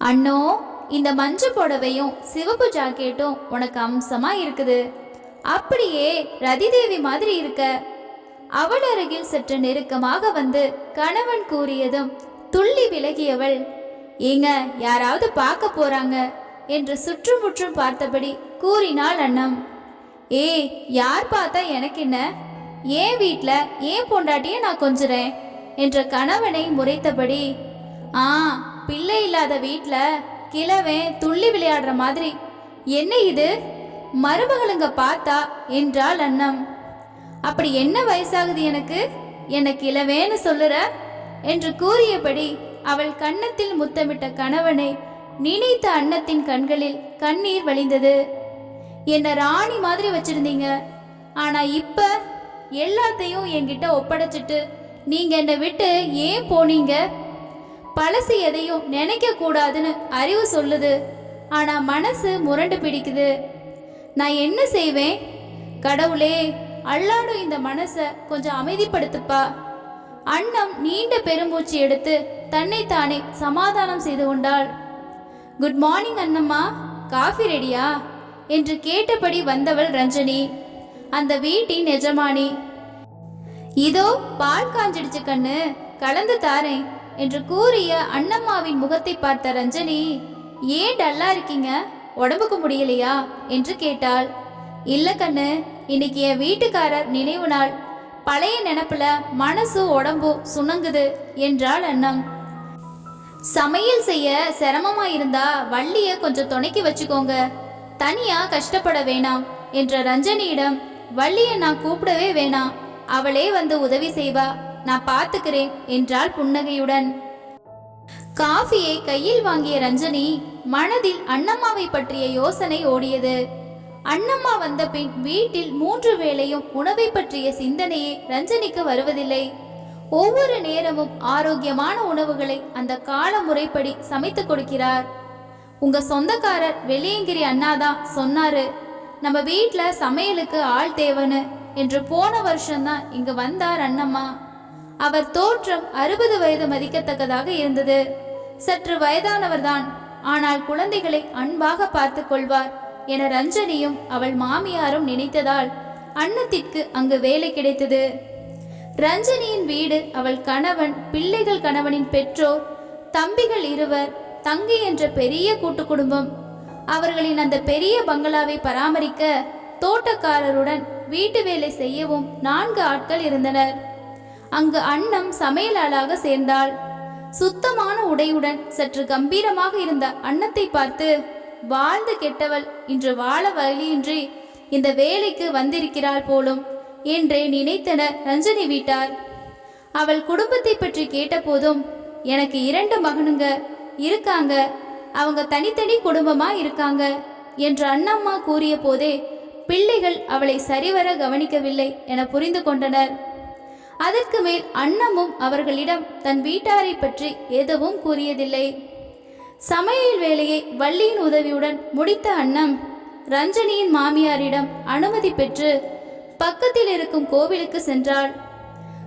அண்ணோ இந்த மஞ்சள் புடவையும் சிவப்பு ஜாக்கெட்டும் உனக்கு அம்சமா இருக்குது. அப்படியே ரதிதேவி மாதிரி இருக்க. அவள் அருகில் சற்று நெருக்கமாக வந்து கணவன் கூறியதும் துள்ளி விலகியவள் ஏங்க யாராவது பார்க்க போறாங்க? என்று சுற்றுமுற்றும் பார்த்தபடி கூறினாள் அண்ணம். ஏய் யார் பார்த்தா எனக்கு என்ன? ஏன் வீட்டில் ஏன் பொண்டாட்டியை நான் கொஞ்சுறேன்? என்ற கணவனை முறைத்தபடி ஆ பிள்ளை இல்லாத வீட்டில் கிழவன் துள்ளி விளையாடுற மாதிரி. என்ன இது? மருமகளுங்க பார்த்தா என்றாள் அண்ணம் அப்படி என்ன வயசாகுது எனக்கு? என்னை கிழவேன்னு சொல்லுற? என்று கூறியபடி அவள் கன்னத்தில் முத்தமிட்ட கணவனை நினைத்த அன்னத்தின் கண்களில் கண்ணீர் வழிந்தது. என்ன ராணி மாதிரி வச்சிருந்தீங்க. ஆனா இப்ப எல்லாத்தையும் என்கிட்ட ஒப்படைச்சிட்டு நீங்க என்னை விட்டு ஏன் போனீங்க? பழசு எதையும் நினைக்க கூடாதுன்னு அறிவு சொல்லுது. ஆனா மனசு முரண்டு பிடிக்குது. நான் என்ன செய்வேன்? கடவுளே அல்லாடும் இந்த மனசை கொஞ்சம் அமைதிப்படுத்துப்பா. அன்னம் நீண்ட பெருமூச்சு எடுத்து தன்னைத்தானே சமாதானம் செய்து கொண்டாள். குட் மார்னிங் அண்ணம்மா காஃபி ரெடியா? என்று கேட்டபடி வந்தவள் ரஞ்சனி. அந்த வீட்டின் எஜமானி. இதோ பால் காஞ்சிடுச்சு கண்ணு கலந்து தாரேன். என்று கூறிய அண்ணம்மாவின் முகத்தை பார்த்த ரஞ்சனி ஏன் டல்லா இருக்கீங்க? உடம்புக்கு முடியலையா? என்று கேட்டாள். இல்ல கண்ணு இன்னைக்கு என் வீட்டுக்காரர் நினைவு நாள். பழைய நினப்புல மனசு உடம்பு சுணங்குது என்றாள் அண்ணம். சமையல் செய்ய சிரமமா இருந்தா வள்ளிய கொஞ்சம் துணைக்கி வச்சுக்கோங்க. தனியா கஷ்டப்பட வேணாம் என்ற ரஞ்சனியிடம் வள்ளிய நான் கூப்பிடவே வேணாம். அவளே வந்து உதவி செய்வா. நான் பார்த்துக்கிறேன் என்றாள் புன்னகையுடன். காஃபியை கையில் வாங்கிய ரஞ்சனி மனதில் அண்ணம்மாவை பற்றிய யோசனை ஓடியது. அண்ணம்மா வந்த பின் வீட்டில் மூன்று வேளையும் உணவை பற்றிய சிந்தனையே ரஞ்சனிக்கு வருவதில்லை. ஒவ்வொரு நேரமும் ஆரோக்கியமான உணவுகளை அந்த கால முறைப்படி சமைத்து கொடுக்கிறார். உங்க சொந்தக்காரர் வெளியங்கிரி அண்ணாதான் சொன்னாரு நம்ம வீட்டில் சமையலுக்கு ஆள் தேவைன்னு என்று போன வருஷம்தான் இங்க வந்தார் அண்ணம்மா. அவர் தோற்றம் அறுபது வயது மதிக்கத்தக்கதாக இருந்தது. சற்று வயதானவர்தான். ஆனால் குழந்தைகளை அன்பாக பார்த்து கொள்வார் என ரஞ்சனியும் அவள் மாமியாரும் நினைத்ததால் அன்னத்திற்கு அங்கு வேலை கிடைத்தது. ரஞ்சனியின் வீடு அவள் கணவன் பிள்ளைகள் கணவனின் பெற்றோர் தம்பிகள் இருவர் தங்கி என்ற பெரிய கூட்டு குடும்பம். அவர்களின் அந்த பெரிய பங்களாவை பராமரிக்க தோட்டக்காரருடன் வீட்டு வேலை செய்யவும் நான்கு ஆட்கள் இருந்தனர். அங்கு அன்னம் சமையலாளாக சேர்ந்தாள். சுத்தமான உடையுடன் சற்று கம்பீரமாக இருந்த அன்னத்தை பார்த்து வாழ்ந்து கெட்டவள் இன்று வாழ வழியின்றி இந்த வேலைக்கு வந்திருக்கிறாள் போலும். என்றே நினைத்தனர் ரஞ்சனி வீட்டார். அவள் குடும்பத்தை பற்றி கேட்டபோதும் எனக்கு இரண்டு மகனுங்க இருக்காங்க. அவங்க தனித்தனி குடும்பமா இருக்காங்க என்று அண்ணம்மா கூறிய போதே பிள்ளைகள் அவளை சரிவர கவனிக்கவில்லை என புரிந்து கொண்டனர். அதற்கு மேல் அன்னமும் அவர்களிடம் தன் வீட்டாரை பற்றி எதுவும் கூறியதில்லை. சமையல் வேலையை வள்ளியின் உதவியுடன் முடித்த அன்னம் ரஞ்சனியின் மாமியாரிடம் அனுமதி பெற்று பக்கத்தில் இருக்கும் கோவிலுக்கு சென்றாள்.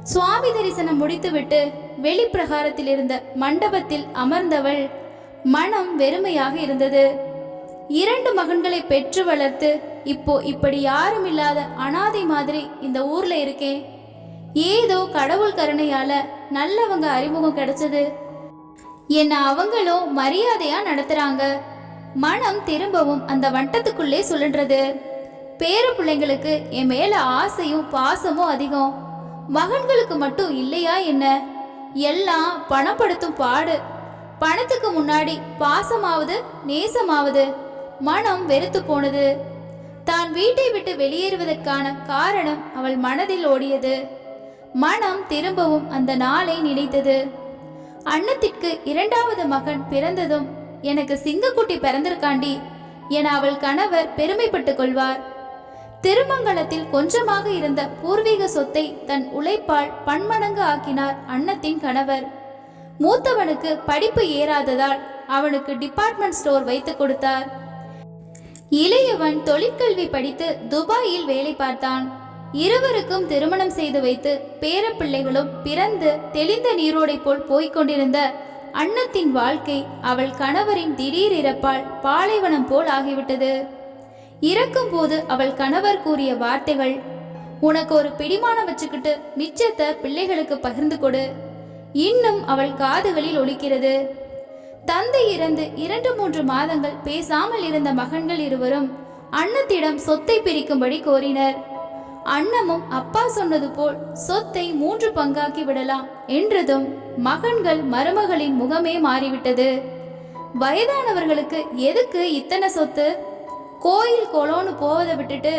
சுவாமி தரிசனம் முடித்துவிட்டு வெளிப்பிரகாரத்தில் இருந்த மண்டபத்தில் அமர்ந்தவள் மனம் வெறுமையாக இருந்தது. இரண்டு மகன்களை பெற்று வளர்த்து இப்போ இப்படி யாரும் இல்லாத அனாதை மாதிரி இந்த ஊர்ல இருக்கேன். ஏதோ கடவுள் கருணையால நல்லவங்க அறிமுகம் கிடைச்சது. என்ன அவங்களும் மரியாதையா நடத்துறாங்க. மனம் திரும்பவும் அந்த வட்டத்துக்குள்ளே சுழன்றது. பேர பிள்ளைங்களுக்கு என் மேல ஆசையும் பாசமும் அதிகம். மகன்களுக்கு மட்டும் இல்லையா என்ன? எல்லாம் பணப்படுத்தும் பாடு. பணத்துக்கு முன்னாடி பாசமாவது நேசமாவது மனம் வெறுத்து போனது. தான் வீட்டை விட்டு வெளியேறுவதற்கான காரணம் அவள் மனதில் ஓடியது. மனம் திரும்பவும் அந்த நாளை நினைத்தது. அன்னத்திற்கு இரண்டாவது மகன் பிறந்ததும் எனக்கு சிங்கக்குட்டி பிறந்திருக்காண்டி என அவள் கணவர் பெருமைப்பட்டுக் கொள்வார். திருமங்கலத்தில் கொஞ்சமாக இருந்த பூர்வீக சொத்தை தன் உழைப்பால் பன்மடங்கு ஆக்கினார் அன்னத்தின் கணவர். மூத்தவனுக்கு படிப்பு ஏறாததால் அவனுக்கு டிபார்ட்மெண்ட் ஸ்டோர் வைத்து கொடுத்தார். இளையவன் தொழிற்கல்வி படித்து துபாயில் வேலை பார்த்தான். இருவருக்கும் திருமணம் செய்து வைத்து பேரப்பிள்ளைகளும் பிறந்து தெளிந்த நீரோடை போல் போய்க் கொண்டிருந்த அன்னத்தின் வாழ்க்கை அவள் கணவரின் திடீர் இறப்பால் பாலைவனம் போல் ஆகிவிட்டது. இறக்கும்போது அவள் கணவர் கூறிய வார்த்தைகள் உனக்கு ஒரு பிடிமானம் வச்சுக்கிட்டு மிச்சத்தை பிள்ளைகளுக்கு பகிர்ந்து கொடு. இன்னும் அவள் காதுகளில் ஒலிக்கிறது. தந்தை இறந்து இரண்டு மூன்று மாதங்கள் பேசாமல் இருந்த மகன்கள் இருவரும் அன்னத்திடம் சொத்தை பிரிக்கும்படி கோரினர். அன்னமும் அப்பா சொன்னது போல் சொத்தை மூன்று பங்காக்கி விடலாம் என்றதும் மகன்கள் மருமகளின் முகமே மாறிவிட்டது. வயதானவர்களுக்கு எதுக்கு இத்தனை சொத்து? கோயில் கொலோன்னு போவதை விட்டுட்டு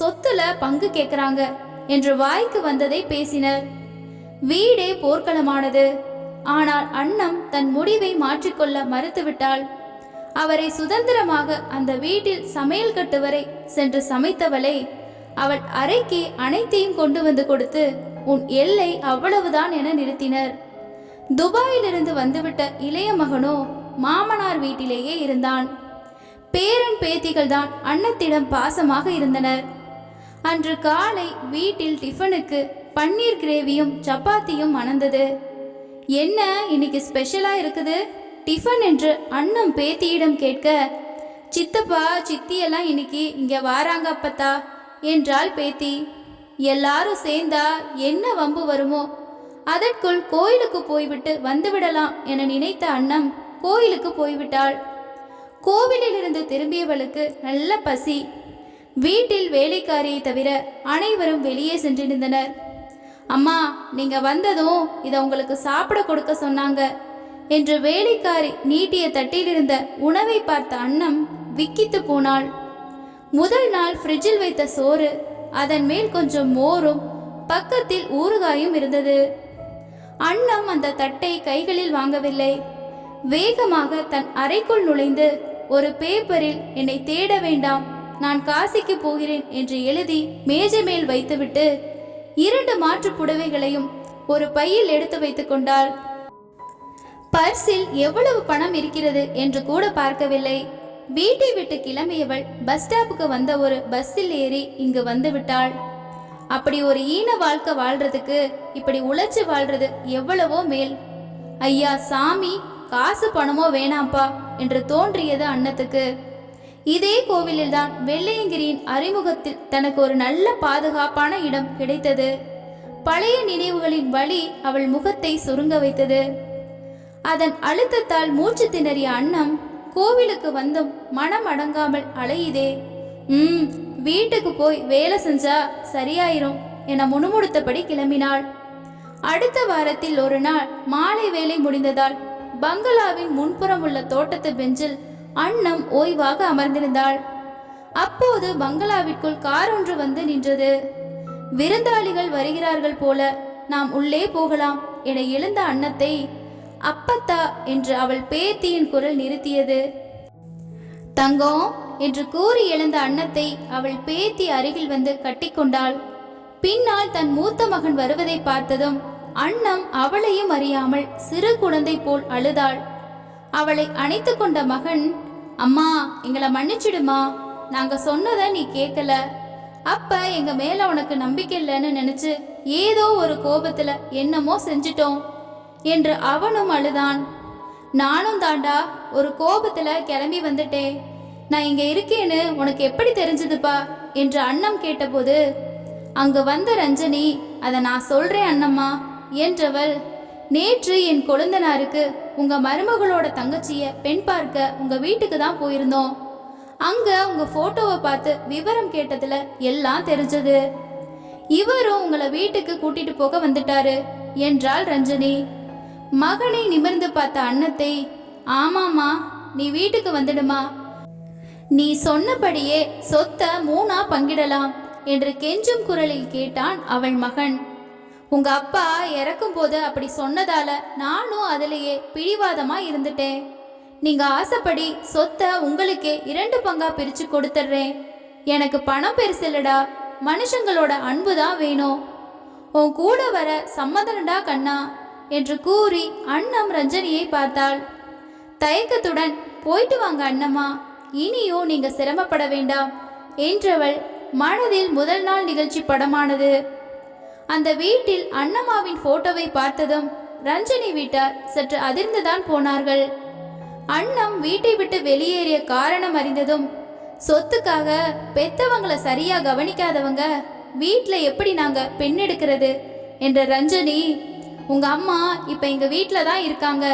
சொத்துல பங்கு கேட்குறாங்க என்று வாய்க்கு வந்ததை பேசினர். வீடே போர்க்களமானது. ஆனால் அன்னம் தன் முடிவை மாற்றிக்கொள்ள மறுத்துவிட்டாள். அவரை சுதந்திரமாக அந்த வீட்டில் சமையல் கட்டு வரை சென்று சமைத்தவளை அவள் அறைக்கு அனைத்தையும் கொண்டு வந்து கொடுத்து உன் எல்லை அவ்வளவுதான் என நிறுத்தினர். துபாயிலிருந்து வந்துவிட்ட இளைய மகனோ மாமனார் வீட்டிலேயே இருந்தான். பேரன் பேத்திகள் தான் அன்னத்திடம் பாசமாக இருந்தனர். அன்று காலை வீட்டில் டிஃபனுக்கு பன்னீர் கிரேவியும் சப்பாத்தியும் மணந்தது என்ன இன்னைக்கு ஸ்பெஷலா இருக்குது? டிஃபன் என்று அண்ணன் பேத்தியிடம் கேட்க சித்தப்பா சித்தியெல்லாம் இன்னைக்கு இங்கே வாராங்க அப்பத்தா. என்றாள் பேத்தி. எல்லாரும் சேர்ந்தா என்ன வம்பு வருமோ? அதற்குள் கோயிலுக்கு போய்விட்டு வந்துவிடலாம் என நினைத்த அண்ணம் கோயிலுக்கு போய்விட்டாள். கோவிலிலிருந்து திரும்பியவளுக்கு நல்ல பசி. வீட்டில் வேலைக்காரியை தவிர அனைவரும் வெளியே சென்றிருந்தனர். அம்மா நீங்க வந்ததும் இதை உங்களுக்கு சாப்பிட கொடுக்க சொன்னாங்க என்று வேலைக்காரி நீட்டிய தட்டிலிருந்த உணவை பார்த்த அன்னம் விக்கித்து போனாள். முதல் நாள் ஃப்ரிட்ஜில் வைத்த சோறு அதன் மேல் கொஞ்சம் மோரும் பக்கத்தில் ஊறுகாயும் இருந்தது. அன்னம் அந்த தட்டை கைகளில் வாங்கவில்லை. வேகமாக தன் அறைக்குள் நுழைந்து ஒரு பேப்பரில் என்னை தேட வேண்டாம் நான் காசிக்கு போகிறேன் என்று எழுதி மேஜை மேல் வைத்துவிட்டு இரண்டு மாற்று புடவைகளையும் ஒரு பையில் எடுத்து வைத்துக் கொண்டாள். பர்சில் எவ்வளவு பணம் இருக்கிறது? என்று கூட பார்க்கவில்லை. வீட்டை விட்டு கிளம்பியவள் பஸ் ஸ்டாப்புக்கு வந்த ஒரு பஸ்ஸில் ஏறி இங்கு வந்து விட்டாள். அப்படி ஒரு ஈன வாழ்க்கை வாழ்றதுக்கு இப்படி உழைச்சி வாழ்றது எவ்வளவோ மேல். ஐயா சாமி காசு பணமோ வேணாம்ப்பா என்று தோன்றியது அன்னத்துக்கு. இதே கோவிலில்தான் வெள்ளையங்கிரியின் அறிமுகத்தில் தனக்கு ஒரு நல்ல பாதுகாப்பான இடம் கிடைத்தது. பழைய நினைவுகளின் வழி அவள் முகத்தை சுருங்க வைத்தது. அதன் அழுத்தத்தால் மூச்சு திணறிய அன்னம் கோவிலுக்கு வந்தும் மனம் அடங்காமல் அலையுதே. ம் வீட்டுக்கு போய் வேலை செஞ்சா சரியாயிரும் என முணுமுணுத்தபடி கிளம்பினாள். அடுத்த வாரத்தில் ஒரு நாள் மாலை வேலை முடிந்ததால் பங்களாவின் முன்புறம் உள்ள தோட்டத்து பெஞ்சில் அன்னம் ஓய்வாக அமர்ந்திருந்தாள். அப்போது பங்களாவிற்குள் கார் ஒன்று வந்து நின்றது. விருந்தாளிகள் வருகிறார்கள் போல நாம் உள்ளே போகலாம் என எழுந்த அன்னத்தை அப்பத்தா என்று அவள் பேத்தியின் குரல் நிறுத்தியது. தங்கம் என்று கூறி எழுந்த அன்னத்தை அவள் பேத்தி அருகில் வந்து கட்டிக்கொண்டாள். பின்னால் தன் மூத்த மகன் வருவதை பார்த்ததும் அன்னம் அவளையும் அறியாமல் சிறு குழந்தை போல் அழுதாள். அவளை அணைத்து கொண்ட மகன் அம்மா எங்களை மன்னிச்சிடுமா? நாங்க சொன்னதை நீ கேட்கல. அப்ப எங்க மேல உனக்கு நம்பிக்கை இல்லைன்னு நினைச்சு ஏதோ ஒரு கோபத்துல என்னமோ செஞ்சிட்டோம். என்று அவனும் அழுதான். நானும் தாண்டா ஒரு கோபத்துல கிளம்பி வந்துட்டேன் நான் இங்க இருக்கேன்னு உனக்கு எப்படி தெரிஞ்சதுப்பா? என்று அண்ணம் கேட்டபோது அங்கு வந்த ரஞ்சனி அதை நான் சொல்றேன் அண்ணம்மா என்றவள் நேற்று என் கொழுந்தனாருக்கு உங்க மருமகளோட தங்கச்சிய பெண் பார்க்க உங்க வீட்டுக்கு தான் போயிருந்தோம். அங்க உங்க போட்டோவை பார்த்து விவரம் கேட்டதுல எல்லாம் தெரிஞ்சது. இவரும் உங்களை வீட்டுக்கு கூட்டிட்டு போக வந்துட்டாரு என்றாள் ரஞ்சனி. மகனை நிமிர்ந்து பார்த்த அன்னத்தை ஆமாமா நீ வீட்டுக்கு வந்துடுமா. நீ சொன்னபடியே சொத்தை மூணா பங்கிடலாம் என்று கெஞ்சும் குரலில் கேட்டான் அவள் மகன். உங்க அப்பா இறக்கும் போது அப்படி சொன்னதால நானும் அதிலேயே பிடிவாதமா இருந்துட்டேன். நீங்க ஆசைப்படி சொத்தை உங்களுக்கே இரண்டு பங்கா பிரிச்சு கொடுத்துட்றேன். எனக்கு பணம் பெருசில்லடா மனுஷங்களோட அன்பு தான் வேணும். உன் கூட வர சம்மதனடா கண்ணா. என்று கூறி அண்ணம் ரஞ்சனியை பார்த்தாள். தயக்கத்துடன் போயிட்டு வாங்க அண்ணம்மா. இனியும் நீங்க சிரமப்பட வேண்டாம் என்றவள் மனதில் முதல் நாள் நிகழ்ச்சி படமானது. அந்த வீட்டில் அண்ணம்மாவின் போட்டோவை பார்த்ததும் ரஞ்சனி வீட்டார் சற்று அதிர்ந்துதான் போனார்கள். அண்ணம் வீட்டை விட்டு வெளியேறிய காரணம் அறிந்ததும் சொத்துக்காக பெத்தவங்களை சரியா கவனிக்காதவங்க வீட்டில் எப்படி நாங்க பெண் எடுக்கிறது? என்ற ரஞ்சனி உங்கள் அம்மா இப்போ எங்கள் வீட்டில் தான் இருக்காங்க.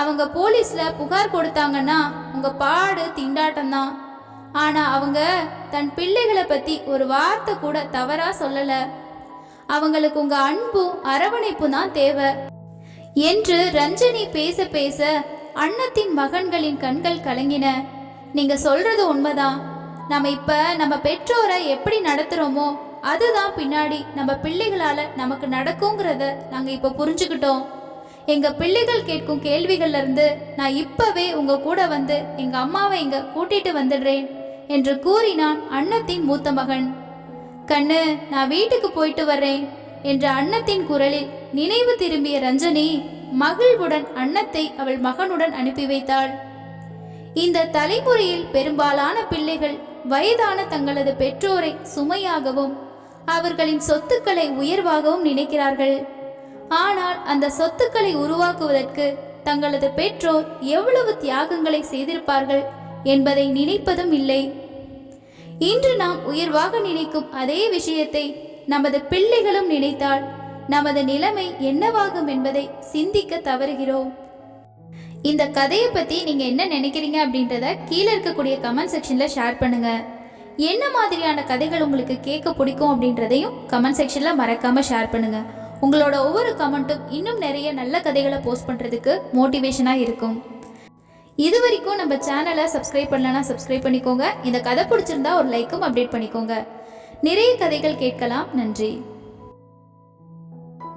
அவங்க போலீஸில் புகார் கொடுத்தாங்கன்னா உங்கள் பாடு திண்டாட்டம் தான். அவங்க தன் பிள்ளைகளை பற்றி ஒரு வார்த்தை கூட தவறாக சொல்லலை. அவங்களுக்கு உங்கள் அன்பும் அரவணைப்பும் தான் தேவை. என்று ரஞ்சனி பேச பேச அன்னத்தின் மகன்களின் கண்கள் கலங்கின. நீங்கள் சொல்கிறது உண்மைதான். நம்ம இப்போ நம்ம பெற்றோரை எப்படி நடத்துகிறோமோ அதுதான் பின்னாடி நம்ம பிள்ளைகளால் நமக்கு நடக்குங்கிறத நாங்கள் இப்போ புரிஞ்சுக்கிட்டோம். எங்கள் பிள்ளைகள் கேட்கும் கேள்விகள்லேருந்து நான் இப்போவே உங்க கூட வந்து எங்கள் அம்மாவை இங்கே கூட்டிட்டு வந்துடுறேன் என்று கூறினான் அன்னத்தின் மூத்த மகன். கண்ணு நான் வீட்டுக்கு போயிட்டு வர்றேன் என்ற அன்னத்தின் குரலில் நினைவு திரும்பிய ரஞ்சனி மகிழ்வுடன் அன்னத்தை அவள் மகனுடன் அனுப்பி வைத்தாள். இந்த தலைமுறையில் பெரும்பாலான பிள்ளைகள் வயதான தங்களது பெற்றோரை சுமையாகவும் அவர்களின் சொத்துக்களை உயர்வாகவும் நினைக்கிறார்கள். ஆனால் அந்த சொத்துக்களை உருவாக்குவதற்கு தங்களது பெற்றோர் எவ்வளவு தியாகங்களை செய்திருப்பார்கள் என்பதை நினைப்பதும் இல்லை. இன்று நாம் உயர்வாக நினைக்கும் அதே விஷயத்தை நமது பிள்ளைகளும் நினைத்தால் நமது நிலைமை என்னவாகும் என்பதை சிந்திக்க தவறுகிறோம். இந்த கதையை பத்தி நீங்க என்ன நினைக்கிறீங்க அப்படின்றத கீழே இருக்கக்கூடிய கமெண்ட் செக்ஷன்ல ஷேர் பண்ணுங்க. என்ன மாதிரியான கதைகள் உங்களுக்கு கேட்க பிடிக்கும் அப்படின்றதையும் கமெண்ட் செக்ஷனில் மறக்காமல் ஷேர் பண்ணுங்க. உங்களோட ஒவ்வொரு கமெண்ட்டும் இன்னும் நிறைய நல்ல கதைகளை போஸ்ட் பண்ணுறதுக்கு மோட்டிவேஷனாக இருக்கும். இது வரைக்கும் நம்ம சேனலை சப்ஸ்கிரைப் பண்ணலனா சப்ஸ்கிரைப் பண்ணிக்கோங்க. இந்த கதை பிடிச்சிருந்தா ஒரு லைக்கும் அப்டேட் பண்ணிக்கோங்க. நிறைய கதைகள் கேட்கலாம். நன்றி.